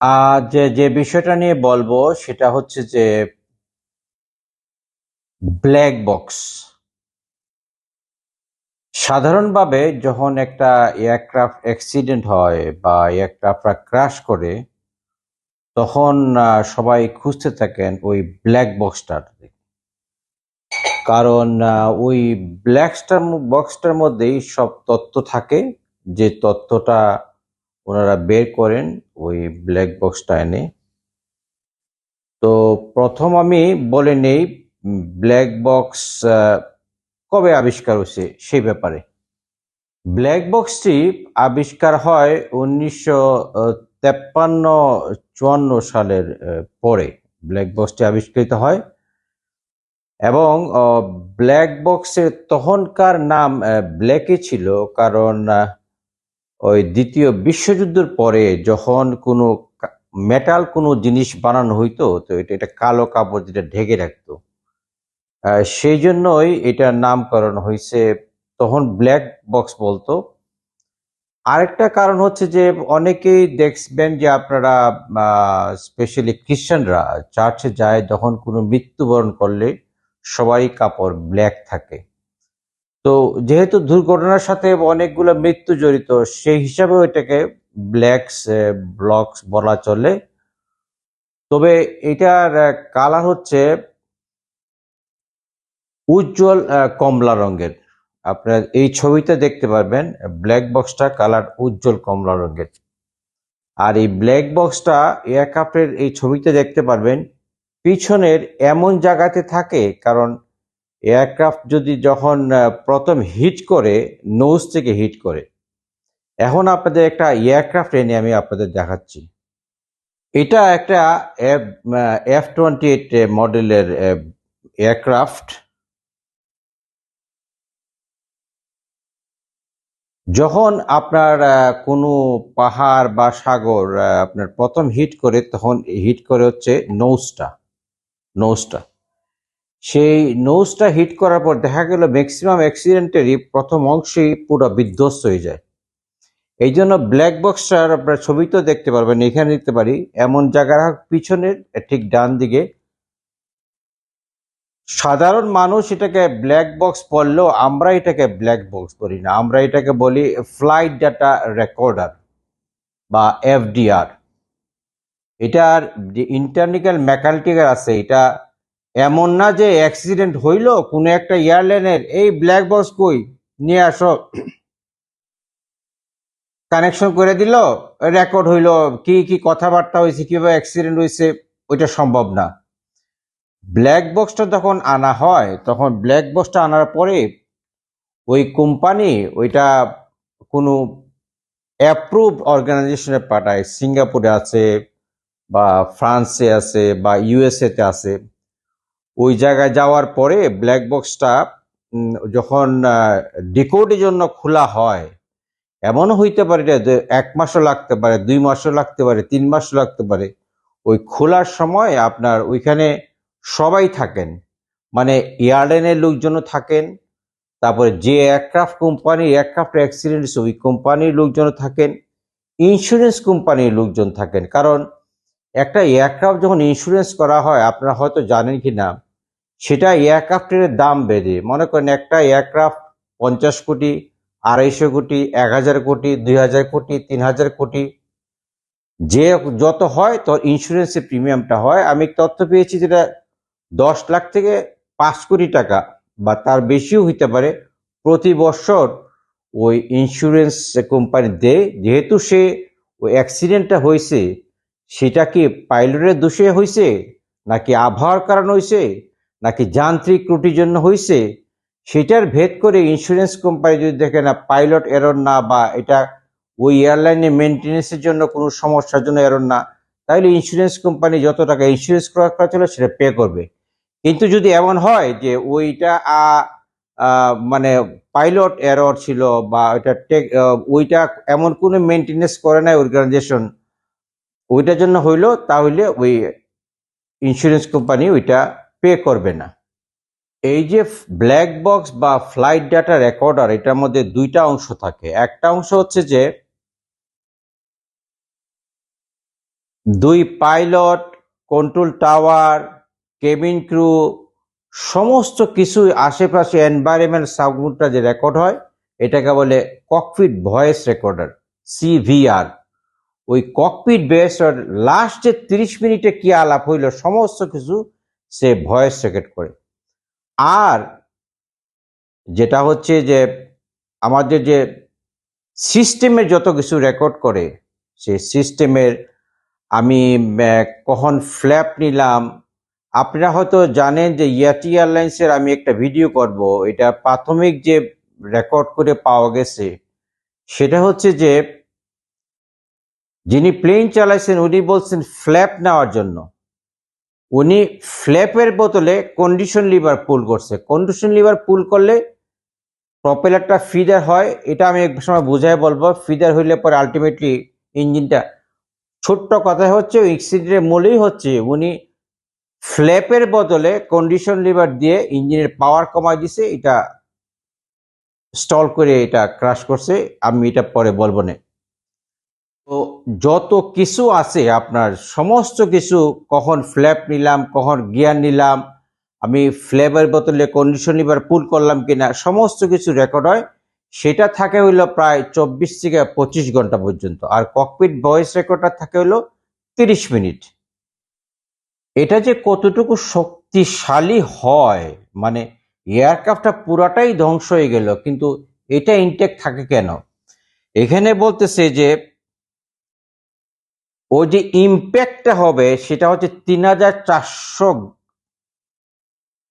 আজ যে বিষয়টা নিয়ে বলব সেটা হচ্ছে যে ব্ল্যাক বক্স সাধারণভাবে যখন একটা এয়ারক্রাফট অ্যাক্সিডেন্ট হয় বা এয়ারক্রাফটটা ক্র্যাশ করে, তখন সবাই খুঁজতে থাকেন ওই ব্ল্যাক বক্সটার কারণ ওই ব্ল্যাকস্টার বক্সটার মধ্যেই সব তথ্য থাকে, যে তথ্যটা ওনারা বের করেন ওই ব্ল্যাক বক্সটা এনে। তো প্রথম আমি বলে নেই ব্ল্যাক বক্স কবে আবিষ্কার হয়েছে সেই ব্যাপারে। ব্ল্যাক বক্সটি আবিষ্কার হয় উনিশশো তেপ্পান্ন, চুয়ান্ন সালের পরে ব্ল্যাক বক্সটি আবিষ্কৃত হয়। এবং ব্ল্যাক বক্সের তখনকার নাম ব্ল্যাকই ছিল কারণ ওই দ্বিতীয় বিশ্বযুদ্ধের পরে যখন কোনো মেটাল কোনো জিনিস বানানো হইতো, তো এটা এটা কালো কাপড় যেটা ঢেকে রাখতো। সেই জন্যই এটার নামকরণ হয়েছে তখন ব্ল্যাক বক্স বলতো। আরেকটা কারণ হচ্ছে যে অনেকেই দেখবেন যে আপনারা স্পেশালি খ্রিস্টানরা চার্চে যায়, যখন কোনো মৃত্যুবরণ করলে সবাই কাপড় ব্ল্যাক থাকে। তো যেহেতু দুর্ঘটনার সাথে অনেকগুলো মৃত্যু জড়িত, সেই হিসাবে এটাকে ব্ল্যাকস ব্লকস বলা চলে। তবে এটার কালার হচ্ছে উজ্জ্বল কমলা রঙের। আপনার এই ছবিতে দেখতে পারবেন ব্ল্যাক বক্সটা কালার উজ্জ্বল কমলা রঙের। আর এই ব্ল্যাক বক্সটা এয়ারক্রাফটের এই ছবিতে দেখতে পারবেন, পিছনের এমন জায়গাতে থাকে, কারণ এয়ারক্রাফট যদি যখন প্রথম হিট করে নোজ থেকে হিট করে, এখন আপনাদের একটা এয়ারক্রাফট এনে আমি আপনাদের দেখাচ্ছি। এটা একটা এফ টোয়েন্টি এইট মডেলের এয়ারক্রাফট। যখন আপনার কোনো পাহাড় বা সাগর আপনার প্রথম হিট করে, তখন হিট করে হচ্ছে নৌসটা নৌসটা। সেই নৌসটা হিট করার পর দেখা গেল ম্যাক্সিমাম অ্যাক্সিডেন্টেরই প্রথম অংশেই পুরো বিধ্বস্ত হয়ে যায়। এই জন্য ব্ল্যাক বক্সটার আপনার ছবিতেও দেখতে পারবেন, এখানে দেখতে পারি, এমন জায়গা পিছনের, ঠিক ডান দিকে। সাধারণ মানুষ এটাকে ব্ল্যাক বক্স বললেও আমরা এটাকে ব্ল্যাক বক্স বলি না, আমরা এটাকে বলি ফ্লাইট ডাটা রেকর্ডার বা এফডিআর এটার যে ইন্টারনিক্যাল মেকানিক্যাল আছে, এটা এমন না যে অ্যাক্সিডেন্ট হইল, কোনো একটা এয়ারলাইনের এই ব্ল্যাক বক্স কই? নিয়ে আসো। কানেকশন করে দিল রেকর্ড হইল, কি কি কথাবার্তা হয়েছে কীভাবে অ্যাক্সিডেন্ট হয়েছে ওইটা সম্ভব না। ব্ল্যাক বক্সটা যখন আনা হয়, তখন ব্ল্যাক বক্সটা আনার পরে ওই কোম্পানি ওইটা কোনো অ্যাপ্রুভ অর্গানাইজেশনে পাঠায়। সিঙ্গাপুরে আছে, বা ফ্রান্সে আছে, বা ইউএসএ তে আছে। ওই জায়গায় যাওয়ার পরে ব্ল্যাক বক্সটা যখন ডিকোডের জন্য খোলা হয়, এমনও হইতে পারে যে এক মাসও লাগতে পারে, দুই মাসও লাগতে পারে, তিন মাসও লাগতে পারে, ওই খোলার সময় আপনার ওইখানে সবাই থাকেন। মানে এয়ারলাইনের লোকজনও থাকেন, তারপরে যে এয়ারক্রাফট কোম্পানি, এয়ারক্রাফট অ্যাক্সিডেন্ট ওই কোম্পানির লোকজনও থাকেন ইন্স্যুরেন্স কোম্পানির লোকজন থাকেন। কারণ একটা এয়ারক্রাফট যখন ইন্স্যুরেন্স করা হয়, আপনারা হয়তো জানেন কি না সেটা এয়ারক্রাফটের দাম বেড়ে মনে করেন একটা এয়ারক্রাফট পঞ্চাশ কোটি, আড়াইশো কোটি, এক হাজার কোটি, দুই হাজার কোটি, তিন হাজার কোটি, যে যত হয় তো ইন্স্যুরেন্সের প্রিমিয়ামটা হয়। আমি তথ্য পেয়েছি যেটা দশ লাখ থেকে পাঁচ কোটি টাকা বা তার বেশিও হইতে পারে প্রতি বছর ওই ইন্স্যুরেন্স কোম্পানি দেয়। যেহেতু সে ওই অ্যাক্সিডেন্টটা হয়েছে সেটা কি পাইলটের দোষে হয়েছে নাকি আবহাওয়ার কারণ হয়েছে নাকি যান্ত্রিক ত্রুটির জন্য হয়েছে সেটার ভেদ করে ইন্স্যুরেন্স কোম্পানি যদি দেখে না পাইলট এরর না বা এটা ওই এয়ারলাইনে মেনটেন্যান্সের জন্য কোনো সমস্যার জন্য এরর না, তাহলে ইন্স্যুরেন্স কোম্পানি যত টাকা ইন্স্যুরেন্স করা ছিল সেটা পে করবে। কিন্তু যদি এমন হয় যে ওইটা মানে পাইলট এরর ছিল বা ওইটা টেক ওইটা এমন কোনো মেনটেন্যান্স করে নাই অর্গানাইজেশন ওইটার জন্য হইল তাহলে ওই ইন্স্যুরেন্স কোম্পানি ওইটা পে করবে না। এই যে ব্ল্যাক বক্স বা ফ্লাইট ডাটা রেকর্ডার এটার মধ্যে দুইটা অংশ থাকে। একটা অংশ হচ্ছে যে দুই pilot control tower cabin crew সমস্ত কিছু আশেপাশে এনভায়রনমেন্ট সাউন্ডটা যে রেকর্ড হয়, এটাকে বলে ককপিট ভয়েস রেকর্ডার সিভিআর ওই ককপিট ভয়েস লাস্ট যে তিরিশ মিনিটে কি আলাপ হইল, সমস্ত কিছু সে ভয়েস রেকর্ড করে। আর যেটা হচ্ছে যে, আমাদের যে সিস্টেমের যত কিছু রেকর্ড করে সেই সিস্টেমের আমি কখন ফ্ল্যাপ নিলাম, আপনারা হয়তো জানেন যে ইয়াটি এয়ারলাইন্সের আমি একটা ভিডিও করব, এটা প্রাথমিক যে রেকর্ড করে পাওয়া গেছে, সেটা হচ্ছে যে, যিনি প্লেন চালাইছেন উনি বলছেন ফ্ল্যাপ নেওয়ার জন্য। উনি ফ্ল্যাপের বোতলে কন্ডিশন লিভার পুল করছে। কন্ডিশন লিভার পুল করলে প্রপেলারটা ফিদার হয়। এটা আমি এক সময় বুঝাই বলব। ফিদার হইলে পরে আলটিমেটলি ইঞ্জিনটা ছোট্ট কথা হচ্ছে এক্সিডেন্টের মূলেই হচ্ছে। উনি ফ্ল্যাপের বদলে কন্ডিশন লিভার দিয়ে ইঞ্জিনের পাওয়ার কমাই দিছে। এটা স্টল করে এটা ক্রাশ করছে। আমি এটা পরে বলব না। যত কিছু আছে, আপনার সমস্ত কিছু, কখন ফ্ল্যাপ নিলাম, কখন গিয়ার নিলাম, আমি ফ্লেভার বোতলে কন্ডিশন লিভার পুল করলাম কিনা, সমস্ত কিছু রেকর্ড হয়। সেটা থাকে হইল প্রায় চব্বিশ থেকে পঁচিশ ঘণ্টা পর্যন্ত। আর ককপিট ভয়েস রেকর্ডার থাকে হইল তিরিশ মিনিট। এটা যে কতটুকু শক্তিশালী হয় মানে এয়ারক্রাফটটা পুরাটাই ধ্বংস হয়ে গেল, কিন্তু এটা ইনটেক থাকে কেন? এখানে বলতেছে যে ও যে ইম্প্যাক্টটা হবে সেটা হচ্ছে তিন হাজার চারশো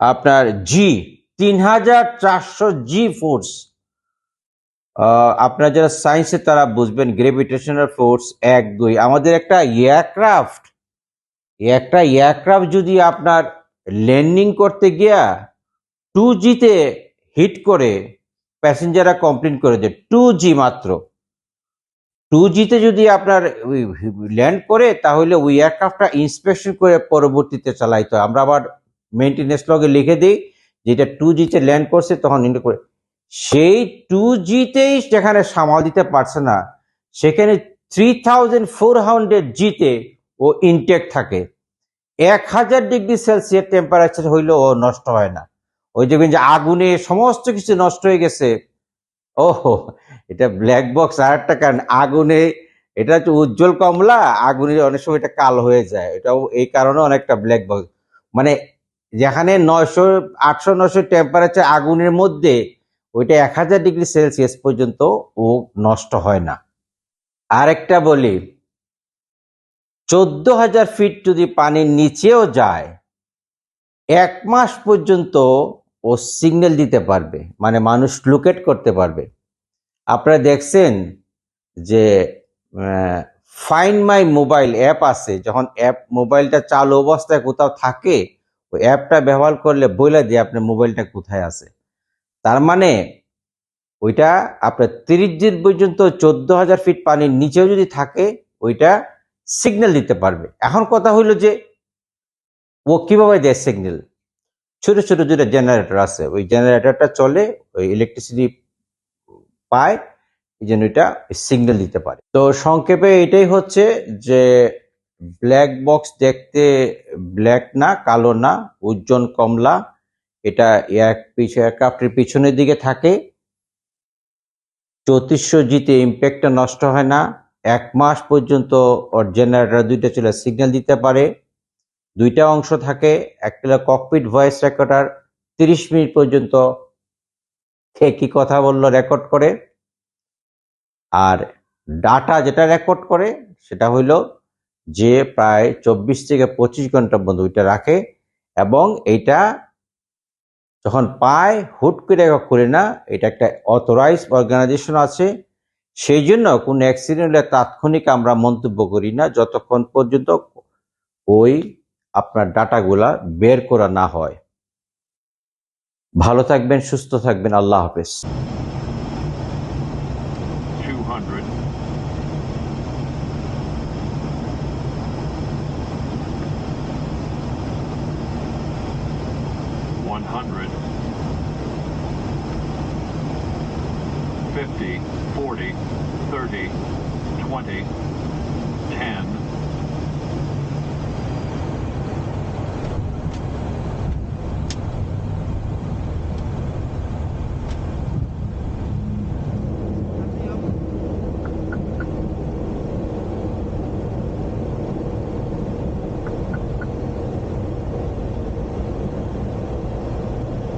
আপনার জি তিন হাজার চারশো জি ফোর্স আপনারা যারা সায়েন্সে তারা বুঝবেন গ্রেভিটেশনাল ফোর্স এক, দুই। আমাদের একটা এয়ারক্রাফট একটা এয়ারক্রাফট যদি আপনার ল্যান্ডিং করতে গিয়া টু জিতে হিট করে প্যাসেঞ্জাররা কমপ্লেন করে যে টু জি মাত্র। টু জিতে যদি আপনার ল্যান্ড করে, তাহলে ওই এয়ারক্রাফটটা ইন্সপেকশন করে পরবর্তীতে চালাইতে হয়। আমরা আবার মেনটেনেন্স লগে লিখে দিই, যেটা টু জিতে ল্যান্ড করছে, তখন ইন্ডিয়া করে। সেই টু জিতেই যেখানে সামাল দিতে পারছে না। সেখানে থ্রি থাউজেন্ড ফোর হান্ড্রেড জিতে ও ইনটেক থাকে। এক হাজার ডিগ্রি সেলসিয়াস টেম্পারেচার হইলেও ও নষ্ট হয় না। ওই দেখবেন যে আগুনে সমস্ত কিছু নষ্ট হয়ে গেছে। ওহো, এটা ব্ল্যাক বক্স আর একটা কারণ, আগুনে, এটা হচ্ছে উজ্জ্বল কমলা, আগুনে অনেক সময় এটা কালো হয়ে যায়। এটাও এই কারণে অনেকটা ব্ল্যাক বক্স মানে যেখানে নয়শো, আটশো নশো টেম্পারেচার আগুনের মধ্যে, ওইটা এক হাজার ডিগ্রি সেলসিয়াস পর্যন্ত ও নষ্ট হয় না। আরেকটা বলি, চোদ্দ হাজার ফিট যদি পানির নিচেও যায়, এক মাস পর্যন্ত ও সিগন্যাল দিতে পারবে মানে মানুষ লোকেট করতে পারবে। আপনারা দেখছেন যে ফাইন মাই মোবাইল অ্যাপ আছে, যখন অ্যাপ মোবাইলটা চালু অবস্থায় কোথাও থাকে, ওই অ্যাপটা ব্যবহার করলে বলে দিয়ে আপনার মোবাইলটা কোথায় আছে। তার মানে ওইটা আপনার তিরিশ দিন পর্যন্ত চোদ্দ হাজার ফিট পানির নিচেও যদি থাকে, ওইটা সিগন্যাল দিতে পারবে। এখন কথা হইল যে, ও কীভাবে দেয় সিগন্যাল ছোট ছোট যেটা জেনারেটর আছে। ওই জেনারেটরটা চলে, ওই ইলেকট্রিসিটি পায়, এই জন্য এটা সিগন্যাল দিতে পারে। তো সংক্ষেপে এটাই হচ্ছে যে ব্ল্যাক বক্স দেখতে ব্ল্যাক না, কালো না, উজ্জ্বল কমলা, এটা এয়ার পিছনে এয়ারক্রাফটের পিছনের দিকে থাকে। চৌত্রিশশো জিতে ইম্প্যাক্টটা নষ্ট হয় না। এক মাস পর্যন্ত ওর জেনারেটর দুইটা চলে সিগন্যাল দিতে পারে। দুইটা অংশ থাকে, একটা ককপিট ভয়েস রেকর্ডার তিরিশ মিনিট পর্যন্ত কে কি কথা বলল রেকর্ড করে, আর ডাটা যেটা রেকর্ড করে সেটা হইল যে প্রায় চব্বিশ থেকে পঁচিশ ঘণ্টা পর্যন্ত ওইটা রাখে এবং এইটা যখন পায়, হুট করে করে না, এটা একটা অথরাইজ অর্গানাইজেশন আছে, সেই জন্য কোনো অ্যাক্সিডেন্ট হলে তাৎক্ষণিক আমরা মন্তব্য করি না, যতক্ষণ পর্যন্ত ওই আপনার ডাটাগুলা বের করা না হয়। ভালো থাকবেন সুস্থ থাকবেন। আল্লাহ হাফেজ।